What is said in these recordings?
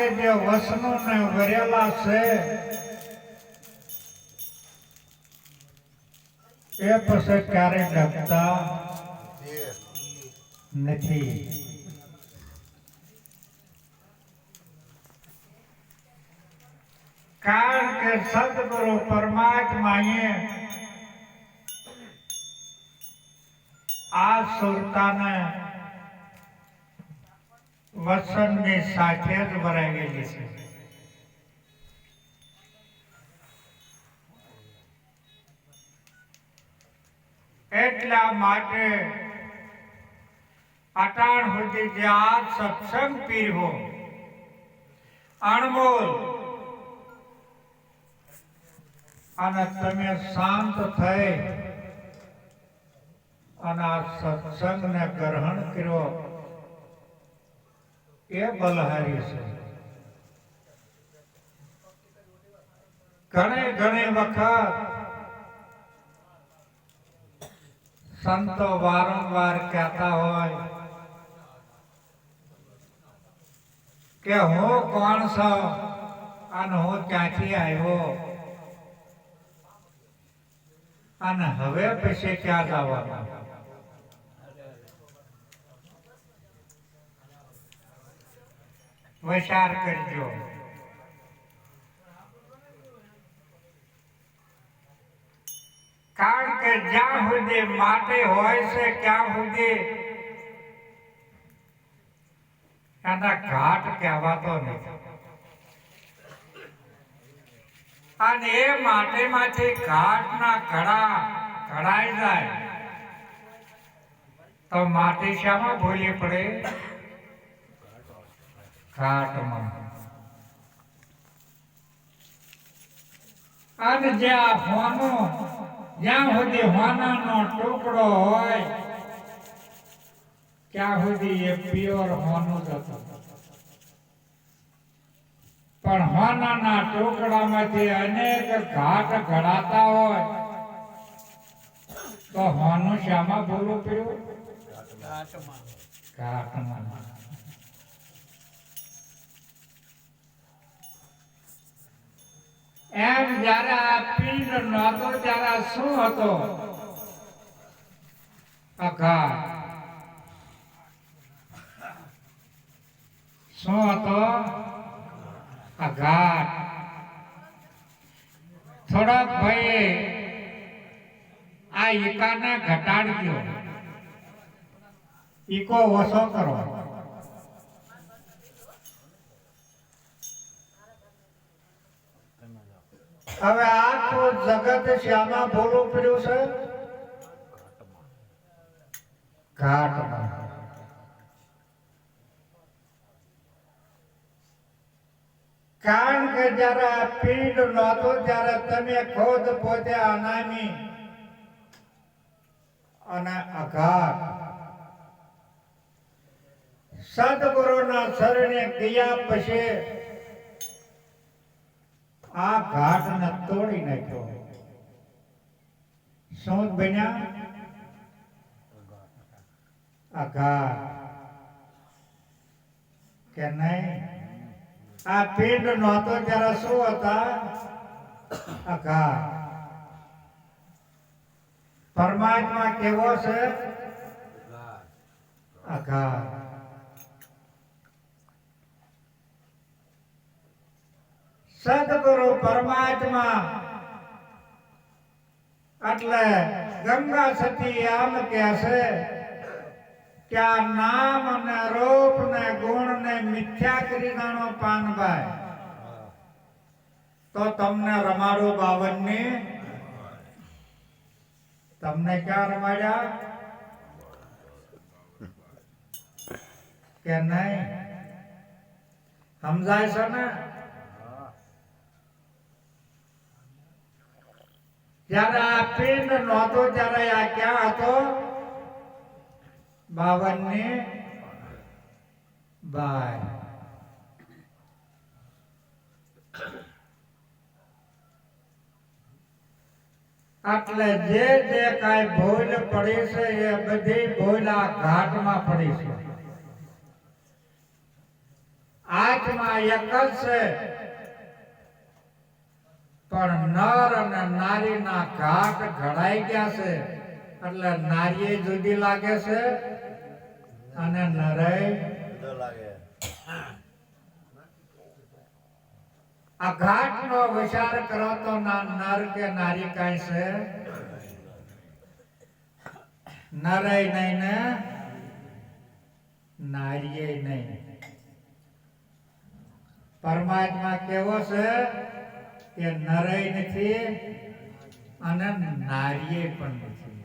કે જે વસનો ને વરેલા છે, એ પછી ક્યારે ડગતા નથી. કારણ કે સદગુરુ પરમાત્માએ આ સુરતાને વસનની સાથે જ ભરાયેલી છે. એટલા માટે અટાણ સુધી જે આ સત્સંગ પીરવો. અણમોલ. અને તમે શાંત થઈ અને આ સત્સંગને ગ્રહણ કર્યો. એ બલહારી છે? ઘણી ઘણી વખત સંતો વારંવાર કહેતા હોય કે હું કોણ છું અને હું ક્યાંથી આવ્યો? અને હવે પછી ક્યાં જવાનું? વિચાર કરજો. કારણ કે જ્યાં સુધી માટે હોય છે, ત્યાં સુધી એના ઘાટ કહેવાતો નથી. અને એ માટેમાંથી ઘાટના ઘડા ઘડાઈ જાય. તો માટી શામાં ભૂલી પડે? ઘાટમાં અને જે આ હોનો જ્યાં સુધી હોનાનો ટુકડો હોય ત્યાં સુધી એ પ્યોર હોનું જ હતું. પણ હોનાના ટુકડામાંથી અનેક ઘાટ ઘડાતા હોય તો હોનું શામાં ભૂલું ઘાટમાં. ઘાટમાં. એમ જ્યારે આ પિંડ નહોતો ત્યારે શું હતો? અઘાટ શું હતો? અઘાટ થોડોક ભાઈ આ ઈકાને ઘટાડ્યો. ઈકો ઓછો કરો. હવે આખું જગત શ્યામાં ભૂલું પડ્યું છે? ઘાટમાં. કારણ કે જયારે આ પીડ નહોતો, ત્યારે તમે ખોદ પોતે અનામી અને અઘાત સદગુરુના શરણે ગયા પછી આ ઘાટને તોડી નાખ્યો. શું બન્યા? આ ઘાટ. કે નહીં? આ પિંડ નહોતો ત્યારે શું હતા? આ ઘાટ. પરમાત્મા કેવો છે? આ સદગુરુ પરમાત્મા. એટલે ગંગા સતી આમ કે છે કે આ નામ ને રૂપ ને ગુણ ને મિથ્યા કરી નાનો પાનભાઈ તો તમને રમાડો બાવનની તમને ક્યાં રમાડ્યા? કે નહીં? સમજાય છે ને? જ્યારે આ પિંડ નહોતો, ત્યારે આ ક્યાં હતો? બાવન ને બાર. એટલે જે જે કઈ ભૂલ પડી છે, એ બધી ભૂલ આ ઘાટમાં પડી છે. આત્મા એક જ છે. પણ નર અને નારીના ઘાટ ઘડાઈ ગયા છે. એટલે નારીએ જુદી લાગે છે અને નરે લાગે. આ ઘાટ નો વિચાર કરો તો ના નર કે નારી કઈ છે? નરે નહીં ને નારીએ નહીં. પરમાત્મા કેવો છે? કે નરય નથી અને નારીએ પણ નથી.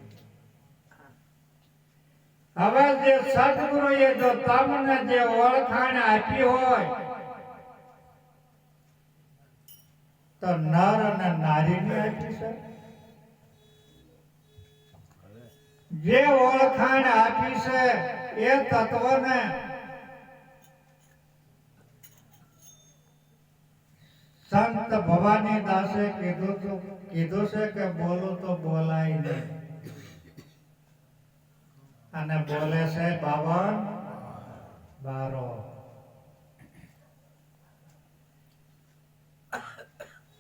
હવે જે સદગુરુએ જો તમને જે ઓળખાણ આપી હોય, તો નર અને નારીને આપી છે. જે ઓળખાણ આપી છે એ તત્વને સંત ભવાની દાસે કીધું કીધું છે કે બોલું તો બોલાય નહીં. અને બોલે છે બાવન બારો.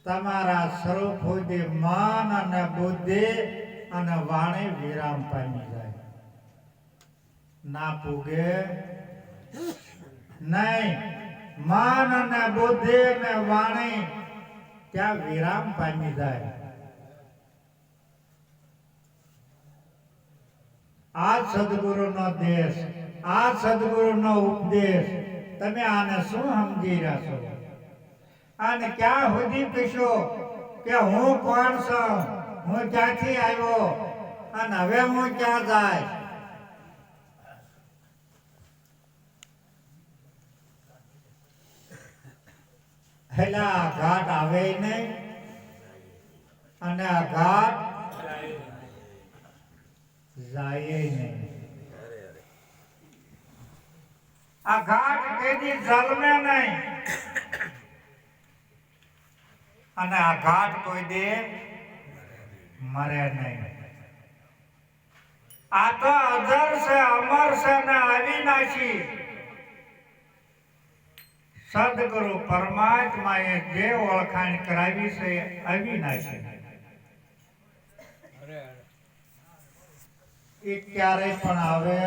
તમારા સ્વરૂપ સુધી મન અને બુદ્ધિ અને વાણી વિરામ પામી જાય. ના પૂગે નહીં. મન અને બુદ્ધિ અને વાણી ત્યાં વિરામ પામી જાય. આ સદગુરુનો દેશ, આ સદગુરુનો ઉપદેશ તમે આને શું સમજી રહ્યા છો? અને ક્યાં સુધી પીશો કે હું કોણ છું? હું ક્યાંથી આવ્યો? અને હવે હું ક્યાં જાય? એટલે આ ઘાટ આવે નહીં. અને આ ઘાટ જાય નહીં. આ ઘાટ કેદી જલમે નહીં. અને આ ઘાટ કોઈ દે મરે નહીં. આ તો અજર છે, અમર છે ને અવિનાશી સદગુરુ પરમાત્માએ જે ઓળખાણ કરાવી છે અવિનાશી એ ક્યારેય પણ આવે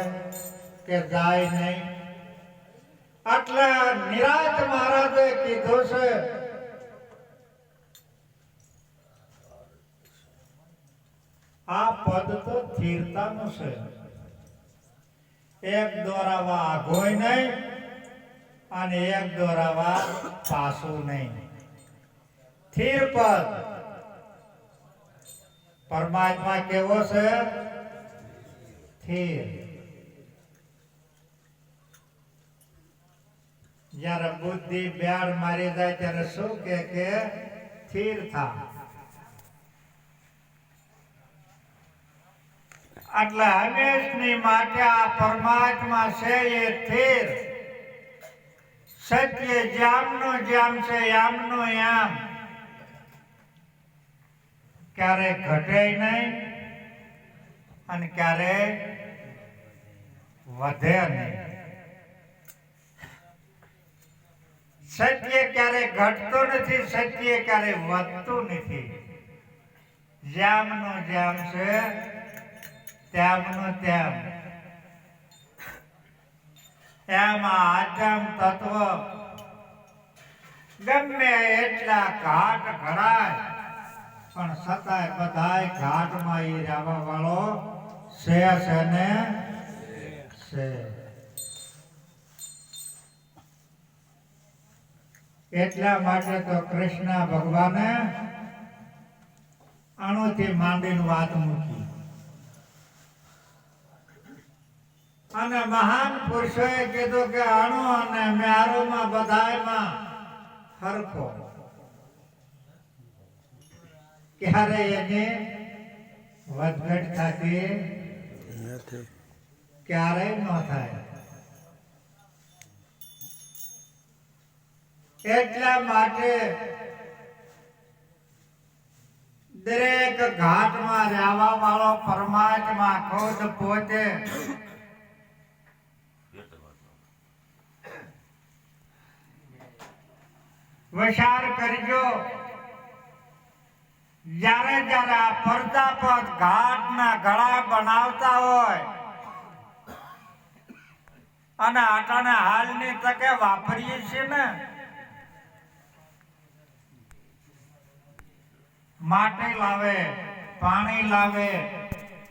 કે જાય નહીં. એટલે નિરાત મહારાજે કીધું છે. આ પદ તો સ્થિરતાનું છે. એક દોરાવા આઘોય નહીં. અને એક દોરાવા પાછું નહીં. સ્થિર પદ પરમાત્મા કેવો છે? સ્થિર જ્યારે બુદ્ધિ બેડ મારી જાય ત્યારે શું કે કે સ્થિર થા. એટલે હંમેશની માટે આ પરમાત્મા છે એ સ્થિર સત્ય જામનો જામ છે, યામનો યામ. ક્યારે ઘટે નહીં અને ક્યારે વધે નહીં. સત્ય ક્યારે ઘટતો નથી, સત્ય ક્યારે વધતું નથી. જામનો જામ છે ત્યાગનું ત્યાગ એમાં આચમ તત્વ ગમે એટલા ઘાટ ઘડાય, પણ છતાંય બધાય ઘાટમાં એ રહેવા વાળો છે છે ને છે એટલા માટે તો કૃષ્ણ ભગવાને અણુથી માંડીને વાત મૂકી. અને મહાન પુરુષોએ કીધું કે અણુ અને મ્યારોમાં બધાયમાં હરખો ક્યારે એને વધઘટ થતી ક્યારેય ન થાય. એટલા માટે દરેક ઘાટમાં રહેવા વાળો પરમાત્મા ખુદ પોતે વિચાર કરજો. જ્યારે જ્યારે આ પડદા પર ઘાટના ગળા બનાવતા હોય અને આટાને હાલની તકે વાપરીએ છીએ ને, માટી લાવે, પાણી લાવે